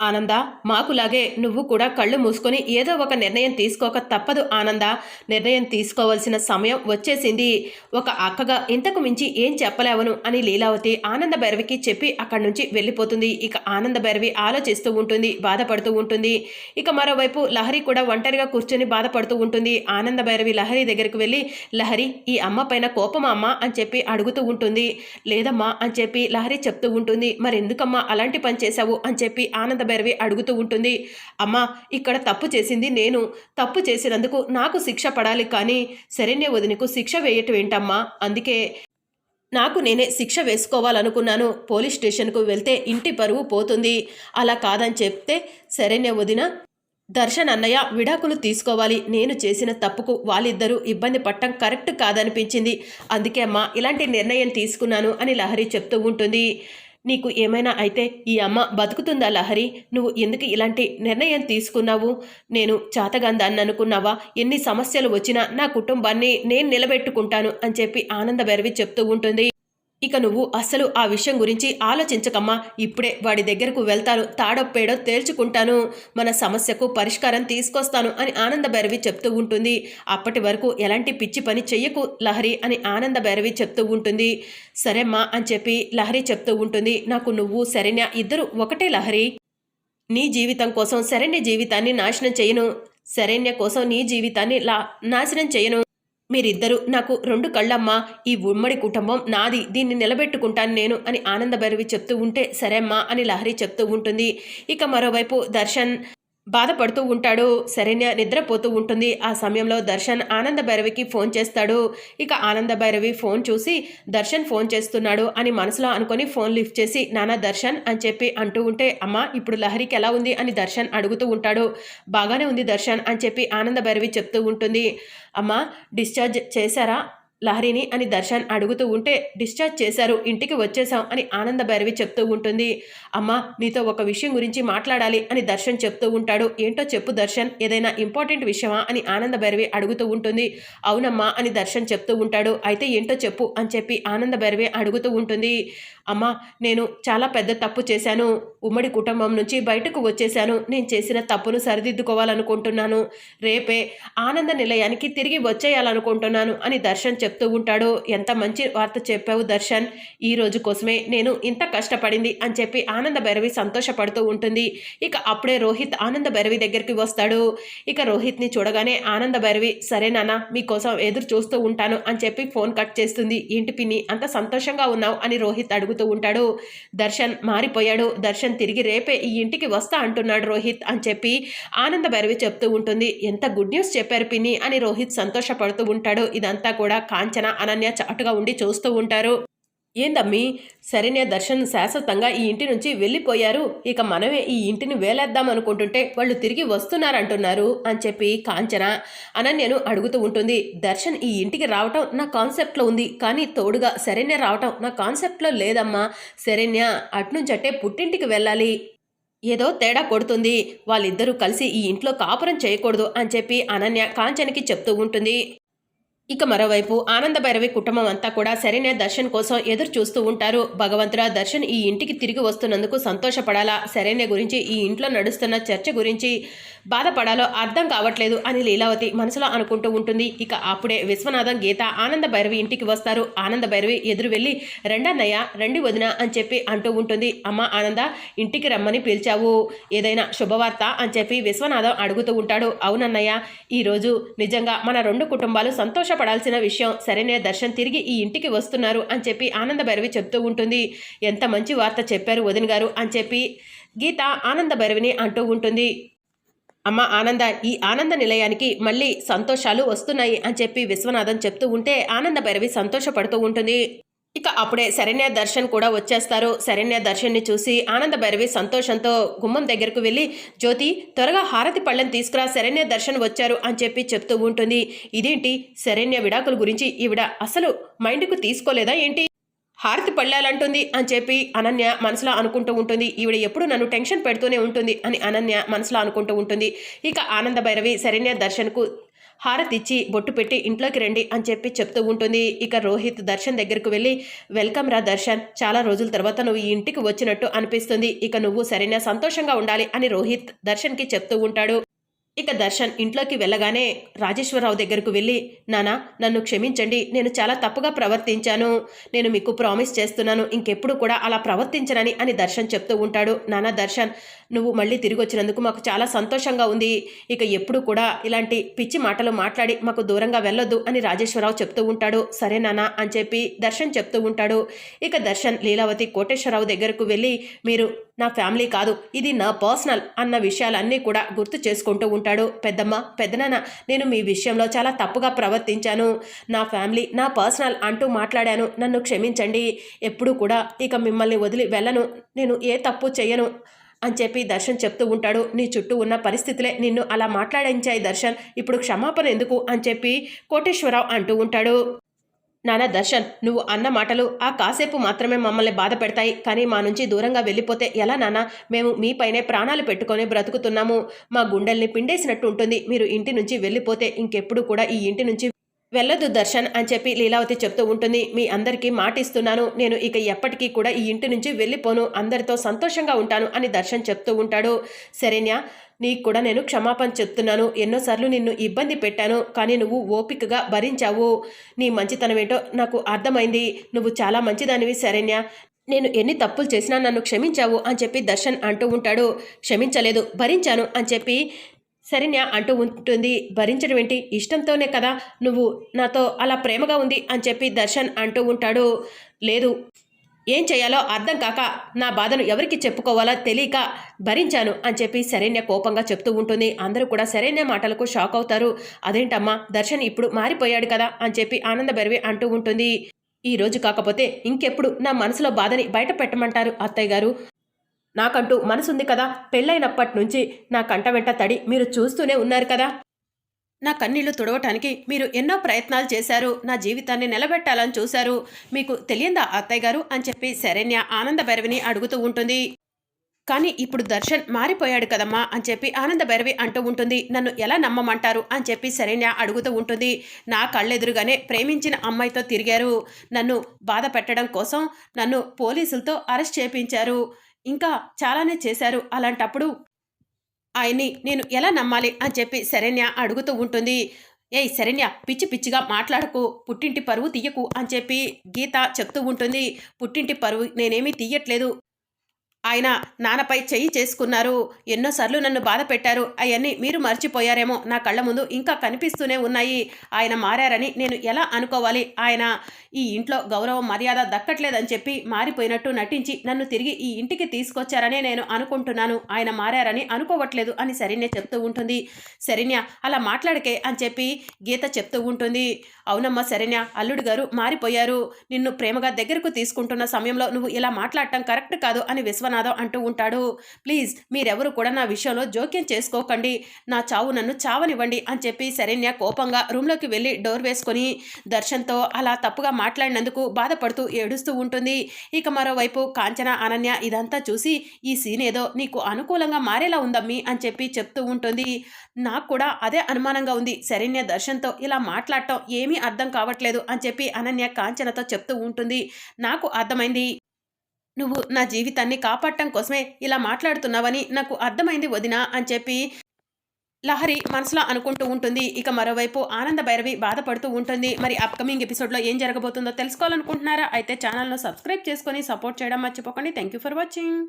ఆనంద మాకులాగే నువ్వు కూడా కళ్ళు మూసుకొని ఏదో ఒక నిర్ణయం తీసుకోక తప్పదు ఆనంద. నిర్ణయం తీసుకోవాల్సిన సమయం వచ్చేసింది. ఒక అక్కగా ఇంతకు మించి ఏం చెప్పలేవను అని లీలావతి ఆనంద భైరవికి చెప్పి అక్కడి నుంచి వెళ్ళిపోతుంది. ఇక ఆనంద భైరవి ఆలోచిస్తూ ఉంటుంది బాధపడుతూ ఉంటుంది. ఇక మరోవైపు లహరి కూడా ఒంటరిగా కూర్చొని బాధపడుతూ ఉంటుంది. ఆనంద భైరవి లహరి దగ్గరికి వెళ్ళి లహరి ఈ అమ్మ పైన కోపమా అమ్మ? అని చెప్పి అడుగుతూ ఉంటుంది. లేదమ్మా అని చెప్పి లహరి చెప్తూ ఉంటుంది. మరెందుకమ్మా? అలాంటి పని చేశావు అని చెప్పి ఆనంద భైరవి అడుగుతూ ఉంటుంది అమ్మా ఇక్కడ తప్పు చేసింది నేను. తప్పు చేసినందుకు నాకు శిక్ష పడాలి కానీ శరణ్య వదినకు శిక్ష వేయటం ఏంటమ్మా? అందుకే నాకు నేనే శిక్ష వేసుకోవాలనుకున్నాను. పోలీస్ స్టేషన్కు వెళ్తే ఇంటి పరువు పోతుంది. అలా కాదని చెప్తే శరణ్య వదిన దర్శన్ అన్నయ్య విడాకులు తీసుకోవాలి. నేను చేసిన తప్పుకు వాళ్ళిద్దరూ ఇబ్బంది పట్టం కరెక్ట్ కాదనిపించింది. అందుకే అమ్మా ఇలాంటి నిర్ణయం తీసుకున్నాను అని లహరి చెప్తూ ఉంటుంది. నీకు ఏమైనా అయితే ఈ అమ్మ బతుకుతుందా లహరి? నువ్వు ఎందుకు ఇలాంటి నిర్ణయం తీసుకున్నావు? నేను చాతగందాన్ని అనుకున్నావా? ఎన్ని సమస్యలు వచ్చినా నా కుటుంబాన్ని నేను నిలబెట్టుకుంటాను అని చెప్పి ఆనంద బెరవి చెప్తూ ఉంటుంది. ఇక నువ్వు అస్సలు ఆ విషయం గురించి ఆలోచించకమ్మా. ఇప్పుడే వాడి దగ్గరకు వెళ్తాను. తాడొప్పేడో తేల్చుకుంటాను. మన సమస్యకు పరిష్కారం తీసుకొస్తాను అని ఆనంద భైరవి చెప్తూ ఉంటుంది. అప్పటి వరకు ఎలాంటి పిచ్చి పని చెయ్యకు లహరి అని ఆనంద భైరవి చెప్తూ ఉంటుంది. సరేమ్మా అని చెప్పి లహరి చెప్తూ ఉంటుంది. నాకు నువ్వు శరణ్య ఇద్దరు ఒకటే లహరి. నీ జీవితం కోసం శరణ్య జీవితాన్ని నాశనం చేయను. శరణ్య కోసం నీ జీవితాన్ని లా నాశనం చేయను. మీరిద్దరూ నాకు రెండు కళ్ళమ్మా. ఈ ఉమ్మడి కుటుంబం నాది. దీన్ని నిలబెట్టుకుంటాను నేను అని ఆనందభైరవి చెప్తూ ఉంటే సరే అమ్మా అని లహరి చెప్తూ ఉంటుంది. ఇక మరోవైపు దర్శన్ బాధపడుతూ ఉంటాడు. శరణ్య నిద్రపోతూ ఉంటుంది. ఆ సమయంలో దర్శన్ ఆనంద భైరవికి ఫోన్ చేస్తాడు. ఇక ఆనంద భైరవి ఫోన్ చూసి దర్శన్ ఫోన్ చేస్తున్నాడు అని మనసులో అనుకొని ఫోన్ లిఫ్ట్ చేసి నానా దర్శన్ అని చెప్పి అంటూ ఉంటే అమ్మ ఇప్పుడు లహరికి ఎలా ఉంది? అని దర్శన్ అడుగుతూ ఉంటాడు. బాగానే ఉంది దర్శన్ అని చెప్పి ఆనంద భైరవి చెప్తూ ఉంటుంది. అమ్మ డిశ్చార్జ్ చేశారా? లహరిని అని దర్శన్ అడుగుతూ ఉంటే డిశ్చార్జ్ చేశారు ఇంటికి వచ్చేసాం అని ఆనంద భైరవి చెప్తూ ఉంటుంది. అమ్మ నీతో ఒక విషయం గురించి మాట్లాడాలి అని దర్శన్ చెప్తూ ఉంటాడు. ఏంటో చెప్పు దర్శన్ ఏదైనా ఇంపార్టెంట్ విషయమా అని ఆనంద భైరవి అడుగుతూ ఉంటుంది. అవునమ్మా అని దర్శన్ చెప్తూ ఉంటాడు. అయితే ఏంటో చెప్పు అని చెప్పి ఆనంద భైరవి అడుగుతూ ఉంటుంది. అమ్మ నేను చాలా పెద్ద తప్పు చేశాను. ఉమ్మడి కుటుంబం నుంచి బయటకు వచ్చేసాను నేను చేసిన తప్పును సరిదిద్దుకోవాలనుకుంటున్నాను. రేపే ఆనంద నిలయానికి తిరిగి వచ్చేయాలనుకుంటున్నాను అని దర్శన్ చెప్తూ ఉంటాడు? ఎంత మంచి వార్త చెప్పావు దర్శన్? ఈ రోజు కోసమే నేను ఇంత కష్టపడింది అని చెప్పి ఆనంద భైరవి సంతోషపడుతూ ఉంటుంది. ఇక అప్పుడే రోహిత్ ఆనంద భైరవి దగ్గరికి వస్తాడు. ఇక రోహిత్ని చూడగానే ఆనంద భైరవి సరే నాన్న మీకోసం ఎదురు చూస్తూ ఉంటాను అని చెప్పి ఫోన్ కట్ చేస్తుంది. ఏంటి పిన్ని అంత సంతోషంగా ఉన్నావు? అని రోహిత్ అడుగుతూ ఉంటాడు. దర్శన్ మారిపోయాడు. దర్శన్ తిరిగి రేపే ఈ ఇంటికి వస్తా అంటున్నాడు రోహిత్ అని చెప్పి ఆనంద భైరవి చెప్తూ ఉంటుంది. ఎంత గుడ్ న్యూస్ చెప్పారు పిన్ని అని రోహిత్ సంతోషపడుతూ ఉంటాడు. ఇదంతా కూడా కాంచన అనన్య చాటుగా ఉండి చూస్తూ ఉంటారు. ఏందమ్మి? సరేనే దర్శన్ శాశ్వతంగా ఈ ఇంటి నుంచి వెళ్ళిపోయారు. ఇక మనమే ఈ ఇంటిని వేలేద్దాం అనుకుంటుంటే వాళ్ళు తిరిగి వస్తున్నారంటున్నారు అని చెప్పి కాంచన అనన్యను అడుగుతూ ఉంటుంది. దర్శన్ ఈ ఇంటికి రావటం నా కాన్సెప్ట్లో ఉంది. కానీ తోడుగా సరైన రావటం నా కాన్సెప్ట్లో లేదమ్మా. శరణ్య అట్నుంచట్టే పుట్టింటికి వెళ్ళాలి. ఏదో తేడా కొడుతుంది. వాళ్ళిద్దరూ కలిసి ఈ ఇంట్లో కాపురం చేయకూడదు అని చెప్పి అనన్య కాంచనకి చెప్తూ ఉంటుంది. ఇక మరోవైపు ఆనంద భైరవి కుటుంబం అంతా కూడా సరైన దర్శన్ కోసం ఎదురు చూస్తూ ఉంటారు. భగవంతురా దర్శన్ ఈ ఇంటికి తిరిగి వస్తున్నందుకు సంతోషపడాలా? సరైన గురించి ఈ ఇంట్లో నడుస్తున్న చర్చ గురించి బాధపడాలో అర్థం కావట్లేదు అని లీలావతి మనసులో అనుకుంటూ ఉంటుంది. ఇక అప్పుడే విశ్వనాథం గీత ఆనంద భైరవి ఇంటికి వస్తారు. ఆనంద భైరవి ఎదురు వెళ్ళి రెండన్నయ్య రండి వదిన అని చెప్పి అంటూ ఉంటుంది. అమ్మ ఆనంద ఇంటికి రమ్మని పిలిచావు. ఏదైనా శుభవార్త అని చెప్పి విశ్వనాథం అడుగుతూ ఉంటాడు. అవునన్నయ్య ఈరోజు నిజంగా మన రెండు కుటుంబాలు సంతోషపడాల్సిన విషయం. సరైన దర్శన్ తిరిగి ఈ ఇంటికి వస్తున్నారు అని చెప్పి ఆనంద భైరవి చెప్తూ ఉంటుంది. ఎంత మంచి వార్త చెప్పారు వదిన గారు అని చెప్పి గీత ఆనంద భైరవిని అంటూ ఉంటుంది. అమ్మ ఆనంద ఈ ఆనంద నిలయానికి మళ్ళీ సంతోషాలు వస్తున్నాయి అని చెప్పి విశ్వనాథం చెప్తూ ఉంటే ఆనంద భైరవి సంతోషపడుతూ ఉంటుంది. ఇక అప్పుడే శరణ్య దర్శన్ కూడా వచ్చేస్తారు. శరణ్య దర్శన్ని చూసి ఆనంద భైరవి సంతోషంతో గుమ్మం దగ్గరకు వెళ్ళి జ్యోతి త్వరగా హారతి పళ్ళని తీసుకురా శరణ్య దర్శన్ వచ్చారు అని చెప్పి చెప్తూ ఉంటుంది. ఇదేంటి? శరణ్య విడాకుల గురించి ఈవిడ అసలు మైండ్కు తీసుకోలేదా ఏంటి? హారతి పళ్ళాలంటుంది అని చెప్పి అనన్య మనసులో అనుకుంటూ ఉంటుంది. ఈవిడ ఎప్పుడు నన్ను టెన్షన్ పెడుతూనే ఉంటుంది అని అనన్య మనసులో అనుకుంటూ ఉంటుంది. ఇక ఆనంద భైరవి శరణ్య దర్శన్కు హారతి ఇచ్చి బొట్టు పెట్టి ఇంట్లోకి రండి అని చెప్పి చెప్తూ ఉంటుంది. ఇక రోహిత్ దర్శన్ దగ్గరకు వెళ్ళి వెల్కమ్ రా దర్శన్ చాలా రోజుల తర్వాత నువ్వు ఈ ఇంటికి వచ్చినట్టు అనిపిస్తుంది. ఇక నువ్వు సరైన సంతోషంగా ఉండాలి అని రోహిత్ దర్శన్కి చెప్తూ ఉంటాడు. ఇక దర్శన్ ఇంట్లోకి వెళ్ళగానే రాజేశ్వరరావు దగ్గరకు వెళ్ళి నానా నన్ను క్షమించండి. నేను చాలా తప్పుగా ప్రవర్తించాను. నేను మీకు ప్రామిస్ చేస్తున్నాను. ఇంకెప్పుడు కూడా అలా ప్రవర్తించనని అని దర్శన్ చెప్తూ ఉంటాడు. నానా దర్శన్ నువ్వు మళ్ళీ తిరిగి వచ్చినందుకు మాకు చాలా సంతోషంగా ఉంది. ఇక ఎప్పుడు కూడా ఇలాంటి పిచ్చి మాటలు మాట్లాడి మాకు దూరంగా వెళ్ళొద్దు అని రాజేశ్వరరావు చెప్తూ ఉంటాడు. సరే నానా అని చెప్పి దర్శన్ చెప్తూ ఉంటాడు. ఇక దర్శన్ లీలావతి కోటేశ్వరరావు దగ్గరకు వెళ్ళి మీరు నా ఫ్యామిలీ కాదు ఇది నా పర్సనల్ అన్న విషయాలన్నీ కూడా గుర్తు చేసుకుంటూ ఉంటాడు. పెద్దమ్మ పెద్దనాన్న నేను మీ విషయంలో చాలా తప్పుగా ప్రవర్తించాను. నా ఫ్యామిలీ నా పర్సనల్ అంటూ మాట్లాడాను. నన్ను క్షమించండి. ఎప్పుడూ కూడా ఇక మిమ్మల్ని వదిలి వెళ్ళను. నేను ఏ తప్పు చేయను అని చెప్పి దర్శన్ చెప్తూ ఉంటాడు. నీ చుట్టూ ఉన్న పరిస్థితులే నిన్ను అలా మాట్లాడించాయి దర్శన్. ఇప్పుడు క్షమాపణ ఎందుకు అని చెప్పి కోటేశ్వరరావు అంటూ ఉంటాడు. నానా దర్శన్ నువ్వు అన్న మాటలు ఆ కాసేపు మాత్రమే మమ్మల్ని బాధ పెడతాయి కానీ మా నుంచి దూరంగా వెళ్ళిపోతే ఎలా నాన్న మేము మీపైనే ప్రాణాలు పెట్టుకొని బ్రతుకుతున్నాము. మా గుండెల్ని పిండేసినట్టు ఉంటుంది. మీరు ఇంటి నుంచి వెళ్ళిపోతే ఇంకెప్పుడు కూడా ఈ ఇంటి నుంచి వెళ్ళదు దర్శన్ అని చెప్పి లీలావతి చెప్తూ ఉంటుంది. మీ అందరికీ మాటిస్తున్నాను. నేను ఇక ఎప్పటికీ కూడా ఈ ఇంటి నుంచి వెళ్ళిపోను. అందరితో సంతోషంగా ఉంటాను అని దర్శన్ చెప్తూ ఉంటాడు. శరణ్య నీకు కూడా నేను క్షమాపణ చెప్తున్నాను. ఎన్నోసార్లు నిన్ను ఇబ్బంది పెట్టాను. కానీ నువ్వు ఓపికగా భరించావు. నీ మంచితనం ఏంటో నాకు అర్థమైంది. నువ్వు చాలా మంచిదానివి శరణ్య. నేను ఎన్ని తప్పులు చేసినా నన్ను క్షమించావు అని చెప్పి దర్శన్ అంటూ ఉంటాడు. క్షమించలేదు భరించాను అని చెప్పి శరణ్య అంటూ ఉంటుంది. భరించడం ఏంటి? ఇష్టంతోనే కదా నువ్వు నాతో అలా ప్రేమగా ఉంది అని చెప్పి దర్శన్ అంటూ ఉంటాడు. లేదు ఏం చేయాలో అర్థం కాక నా బాధను ఎవరికి చెప్పుకోవాలో తెలియక భరించాను అని చెప్పి శరణ్య కోపంగా చెప్తూ ఉంటుంది. అందరూ కూడా శరణ్య మాటలకు షాక్ అవుతారు. అదేంటమ్మా దర్శన్ ఇప్పుడు మారిపోయాడు కదా అని చెప్పి ఆనంద బెరవి అంటూ ఉంటుంది. ఈ రోజు కాకపోతే ఇంకెప్పుడు నా మనసులో బాధని బయట పెట్టమంటారు అత్తయ్య గారు? నాకంటూ మనసుంది కదా. పెళ్ళైనప్పటి నుంచి నా కంట వెంట తడి మీరు చూస్తూనే ఉన్నారు కదా. నా కన్నీళ్ళు తుడవటానికి మీరు ఎన్నో ప్రయత్నాలు చేశారు. నా జీవితాన్ని నిలబెట్టాలని చూశారు. మీకు తెలియందా అత్తయ్య గారు? అని చెప్పి శరణ్య ఆనంద భైరవిని అడుగుతూ ఉంటుంది. కానీ ఇప్పుడు దర్శన్ మారిపోయాడు కదమ్మా అని చెప్పి ఆనంద భైరవి అంటూ ఉంటుంది. నన్ను ఎలా నమ్మమంటారు? అని చెప్పి శరణ్య అడుగుతూ ఉంటుంది. నా కళ్ళెదురుగానే ప్రేమించిన అమ్మాయితో తిరిగారు. నన్ను బాధ పెట్టడం కోసం నన్ను పోలీసులతో అరెస్ట్ చేపించారు. ఇంకా చాలానే చేశారు. అలాంటప్పుడు ఆయన్ని నేను ఎలా నమ్మాలి అని చెప్పి శరణ్య అడుగుతూ ఉంటుంది. ఏయ్ శరణ్య పిచ్చి పిచ్చిగా మాట్లాడకు పుట్టింటి పరువు తీయకు అని చెప్పి గీత చెప్తూ ఉంటుంది. పుట్టింటి పరువు నేనేమీ తీయట్లేదు. ఆయన నాన్నపై చెయ్యి చేసుకున్నారు. ఎన్నోసార్లు నన్ను బాధ పెట్టారు. అవన్నీ మీరు మర్చిపోయారేమో. నా కళ్ళ ముందు ఇంకా కనిపిస్తూనే ఉన్నాయి. ఆయన మారారని నేను ఎలా అనుకోవాలి? ఆయన ఈ ఇంట్లో గౌరవం మర్యాద దక్కట్లేదని చెప్పి మారిపోయినట్టు నటించి నన్ను తిరిగి ఈ ఇంటికి తీసుకొచ్చారనే నేను అనుకుంటున్నాను. ఆయన మారారని అనుకోవట్లేదు అని శరణ్య చెప్తూ ఉంటుంది. శరణ్య అలా మాట్లాడకే అని చెప్పి గీత చెప్తూ ఉంటుంది. అవునమ్మా శరణ్య అల్లుడు గారు మారిపోయారు. నిన్ను ప్రేమగా దగ్గరకు తీసుకుంటున్న సమయంలో నువ్వు ఇలా మాట్లాడటం కరెక్ట్ కాదు అని విశ్వనాథం అంటూ ఉంటాడు. ప్లీజ్ మీరెవరు కూడా నా విషయంలో జోక్యం చేసుకోకండి. నా చావు నన్ను చావనివ్వండి అని చెప్పి శరణ్య కోపంగా రూమ్లోకి వెళ్ళి డోర్ వేసుకొని దర్శన్తో అలా తప్పుగా మాట్లాడినందుకు బాధపడుతూ ఏడుస్తూ ఉంటుంది. ఇక మరోవైపు కాంచన అనన్య ఇదంతా చూసి ఈ సీన్ ఏదో నీకు అనుకూలంగా మారేలా ఉందమ్మి అని చెప్పి చెప్తూ ఉంటుంది. నాకు కూడా అదే అనుమానంగా ఉంది. శరణ్య దర్శన్తో ఇలా మాట్లాడటం ఏమీ అర్థం కావట్లేదు అని చెప్పి అనన్య కాంచనతో చెప్తూ ఉంటుంది. నాకు అర్థమైంది. నువ్వు నా జీవితాన్ని కాపాడటం కోసమే ఇలా మాట్లాడుతున్నావని నాకు అర్థమైంది వదినా అని చెప్పి లహరి మనసులో అనుకుంటూ ఉంటుంది. ఇక మరోవైపు ఆనంద భైరవి బాధపడుతూ ఉంటుంది. మరి అప్కమింగ్ ఎపిసోడ్లో ఏం జరగబోతుందో తెలుసుకోవాలనుకుంటున్నారా? అయితే ఛానల్ను సబ్స్క్రైబ్ చేసుకొని సపోర్ట్ చేయడం మర్చిపోకండి. Thank you for watching